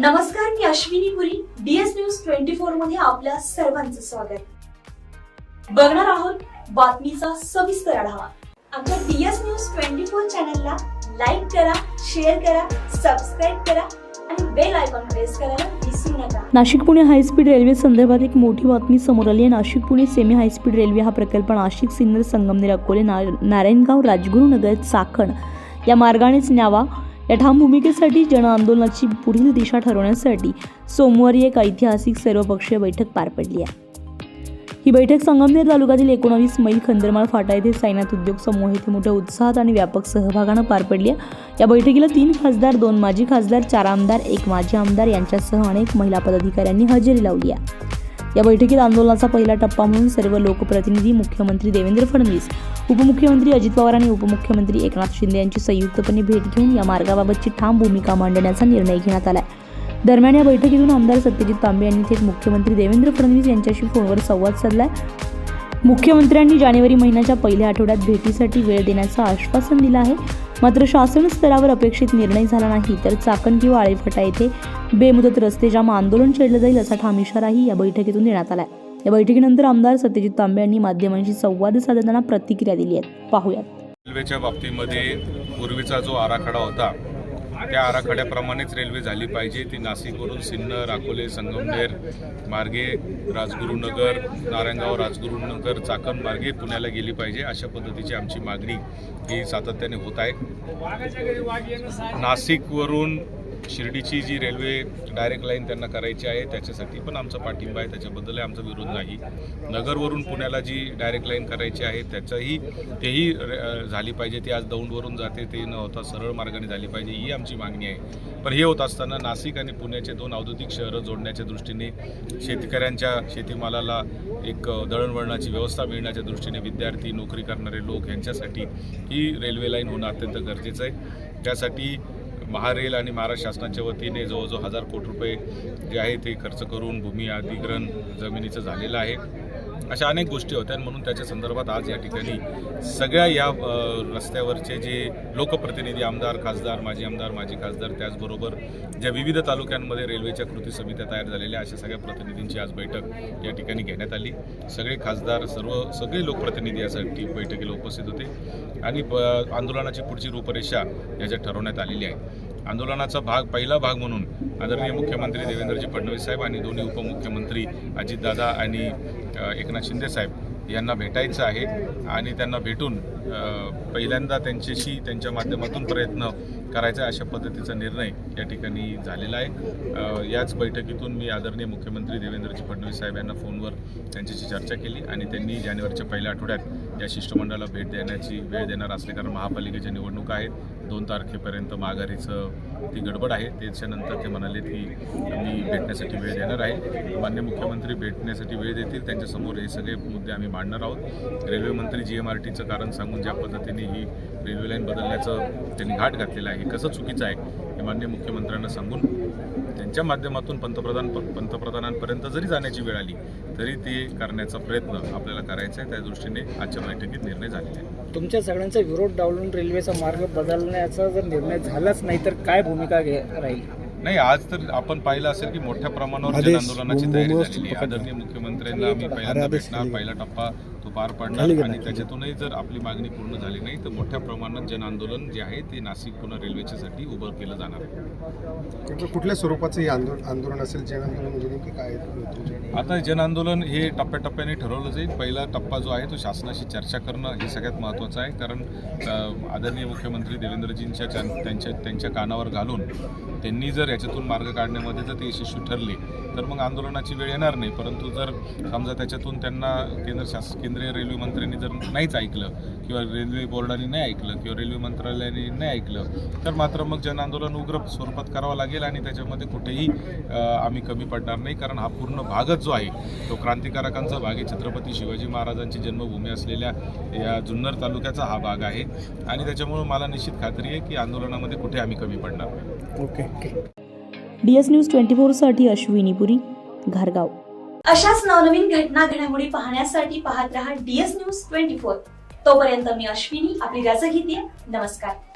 नमस्कार मी Ashwini Puri. DS news twenty फोरमध्ये आपल्या सर्वांचं स्वागत. बघणार आहोत बातमीचा सविस्तर आढावा. आमच्या डीएस न्यूज ट्वेंटी फोर चॅनलला लाईक करा शेअर करा सबस्क्राईब करा नाशिक पुणे हायस्पीड रेल्वे संदर्भात एक मोठी बातमी समोर आली आहे. Nashik Pune semi high speed railway हा प्रकल्प नाशिक सिन्नर संगमनेर अकोले ना नारायणगाव राजगुरुनगर चाकण या मार्गानेच न्यावा. या ठाम भूमिकेसाठी जनआंदोलनाची पुढील दिशा ठरवण्यासाठी सोमवारी एक ऐतिहासिक सर्वपक्षीय बैठक पार पडली आहे. ही बैठक संगमनेर तालुक्यातील एकोणावीस मैल खंदरमाळ फाटा येथे सायनात उद्योग समूह येथे मोठ्या उत्साहात आणि व्यापक सहभागानं पार पडली आहे. या बैठकीला तीन खासदार दोन माजी खासदार चार आमदार एक माजी आमदार यांच्यासह अनेक महिला पदाधिकाऱ्यांनी हजेरी लावली आहे. या बैठकीत आंदोलनाचा पहिला टप्पा म्हणून सर्व लोकप्रतिनिधी मुख्यमंत्री देवेंद्र फडणवीस उपमुख्यमंत्री अजित पवार आणि उपमुख्यमंत्री एकनाथ शिंदे यांची संयुक्तपणे भेट घेऊन या मार्गाबाबतची ठाम भूमिका मांडण्याचा निर्णय घेण्यात आला दरम्यान या बैठकीतून आमदार सत्यजित तांबे यांनी थेट मुख्यमंत्री देवेंद्र फडणवीस यांच्याशी फोनवर संवाद साधलाय. मुख्यमंत्र्यांनी जानेवारी महिन्याच्या पहिल्या आठवड्यात भेटीसाठी वेळ देण्याचं आश्वासन दिलं आहे. मात्र शासन स्तरावर अपेक्षित निर्णय झाला नाही तर चाकण किंवा आळेफाटा येथे बेमुदत रस्ते जाम आंदोलन छेडलं जाईल असा ठाम इशाराही या बैठकीतून देण्यात आला या बैठकीनंतर आमदार सत्यजित तांबे यांनी माध्यमांशी संवाद साधताना प्रतिक्रिया दिली आहे. पाहूयात. रेल्वेच्या बाबतीमध्ये पूर्वीचा जो आराखडा होता त्या आराखड्याप्रमाणेच रेल्वे झाली पाहिजे. ती नाशिकवरून सिन्नर अकोले संगमनेर मार्गे राजगुरुनगर नारायणगाव राजगुरुनगर चाकण मार्गे पुण्याला गेली पाहिजे अशा पद्धतीची आमची मागणी ही सातत्याने होत आहे. नाशिकवरून शिर्डीची जी रेल्वे डायरेक्ट लाईन त्यांना करायची आहे त्याच्यासाठी पण आमचा पाठिंबा आहे त्याच्याबद्दलही आमचा विरोध नाही. नगरवरून पुण्याला जी डायरेक्ट लाईन करायची आहे त्याचंही तेही झाली पाहिजे. ती आज दौंडवरून जाते ते न होता सरळ मार्गाने झाली पाहिजे ही आमची मागणी आहे. पण हे होत असताना नाशिक आणि पुण्याचे दोन औद्योगिक शहरं जोडण्याच्या दृष्टीने शेतकऱ्यांच्या शेतीमालाला एक दळणवळणाची व्यवस्था मिळण्याच्या दृष्टीने विद्यार्थी नोकरी करणारे लोक यांच्यासाठी ही रेल्वे लाईन होणं अत्यंत गरजेचं आहे. त्यासाठी महारेल आणि महाराष्ट्र शासनाच्या वतीने जवळजवळ हजार कोटी रुपये जे आहे ते खर्च करून भूमी अधिग्रहण जमिनीचं झालेलं आहे. अशा अनेक गोष्टी होत्या म्हणून त्याच्या संदर्भात आज या ठिकाणी सगळ्या या रस्त्यावरचे जे लोकप्रतिनिधी आमदार खासदार माजी आमदार माजी खासदार त्याचबरोबर ज्या विविध तालुक्यांमध्ये रेल्वेच्या कृती समित्या तयार झालेल्या अशा सगळ्या प्रतिनिधींची आज बैठक या ठिकाणी घेण्यात आली. सगळे खासदार सर्व सगळे लोकप्रतिनिधी यासाठी बैठकीला उपस्थित होते आणि ब- आंदोलनाची पुढची रूपरेषा याच्यात ठरवण्यात आलेली आहे. आंदोलनाचा भाग पहिला भाग म्हणून आदरणीय मुख्यमंत्री देवेंद्रजी फडणवीस साहेब आणि दोन्ही उपमुख्यमंत्री अजितदादा आणि एकनाथ शिंदे साहेब यांना भेटायचं आहे आणि त्यांना भेटून पहिल्यांदा त्यांच्याशी त्यांच्या माध्यमातून प्रयत्न करायचा अशा पद्धतीचा निर्णय या ठिकाणी झालेला आहे. याच बैठकीतून मी आदरणीय मुख्यमंत्री देवेंद्रजी फडणवीस साहेब यांना फोनवर त्यांच्याशी चर्चा केली आणि त्यांनी जानेवारीच्या पहिल्या आठवड्यात या शिष्टमंडळाला भेट देण्याची वेळ देणार असले कारण महापालिकेच्या निवडणुका आहेत. दोन तारखेपर्यंत माघारीचं ती गडबड आहे. त्याच्यानंतर ते म्हणाले की मी भेटण्यासाठी वेळ देणार आहे. मान्य मुख्यमंत्री भेटण्यासाठी वेळ देतील. त्यांच्यासमोर हे सगळे मुद्दे आम्ही मांडणार आहोत. रेल्वे मंत्री जी एम आर टीचं कारण सांगून ज्या पद्धतीने ही रेल्वे लाईन बदलण्याचं त्यांनी घाट घातलेला आहे. हे कसं चुकीचं आहे हे मान्य मुख्यमंत्र्यांना सांगून त्यांच्या माध्यमातून पंतप्रधान पंतप्रधानांपर्यंत जरी जाण्याची वेळ आली तरी ते करण्याचा प्रयत्न आपल्याला करायचा आहे. त्या दृष्टीने आजच्या बैठकीत निर्णय झालेला आहे. तुमच्या सगळ्यांचा विरोध डावलून रेल्वेचा मार्ग बदलण्याचा जर निर्णय झालाच नाही तर काय भूमिका घे राहील? नाही आज तर आपण पाहिलं असेल की मोठ्या प्रमाणावर जन आंदोलनाची तयारी झालेली आहे. आदरणीय मुख्यमंत्र्यांना आम्ही पहिल्यांदा भेटणार पहिला टप्पा तो पार पाडणार आणि त्याच्यातूनही जर आपली मागणी पूर्ण झाली नाही तर मोठ्या प्रमाणात जन आंदोलन जे आहे ते नाशिक पुन्हा रेल्वेच्यासाठी उभं केलं जाणार. आहे कुठल्या- स्वरूपाचं हे आंदोलन आंदोलन असेल? जन आंदोलन म्हणजे काय? आता जन आंदोलन हे टप्प्याटप्प्याने ठरवलं जाईल. पहिला टप्पा जो आहे तो शासनाशी चर्चा करणं हे सगळ्यात महत्त्वाचं आहे. कारण आदरणीय मुख्यमंत्री देवेंद्रजींच्या च्या- त्यांच्या त्यांच्या कानावर घालून त्यांनी जर याच्यातून मार्ग काढण्यामध्ये जर ते यशस्वी ठरले तर मग आंदोलनाची वेळ येणार नाही. परंतु जर समजा त्याच्यातून त्यांना केंद्र शास केंद्रीय रेल्वे मंत्र्यांनी जर नाहीच ऐकलं किंवा रेल्वे बोर्डाने नाही ऐकलं किंवा रेल्वे मंत्रालयाने नाही ऐकलं तर मात्र मग जन आंदोलन उग्र स्वरूपात करावं लागेल आणि त्याच्यामध्ये कुठेही आम्ही कमी पडणार नाही. कारण हा पूर्ण भागच जो आहे तो क्रांतिकारकांचा भाग आहे. छत्रपती शिवाजी महाराजांची जन्मभूमी असलेल्या या जुन्नर तालुक्याचा हा भाग आहे. आणि त्याच्यामुळं मला निश्चित खात्री आहे की आंदोलनामध्ये कुठे आम्ही कमी पडणार. Okay. okay. S news twenty फोरसाठी Ashwini Puri घारगाव. अशाच नवनवीन घटना घडामोडी पाहण्यासाठी पाहत रहा डीएस न्यूज ट्वेंटी फोर. तोपर्यंत मी अश्विनी आपली रजा घेते. नमस्कार.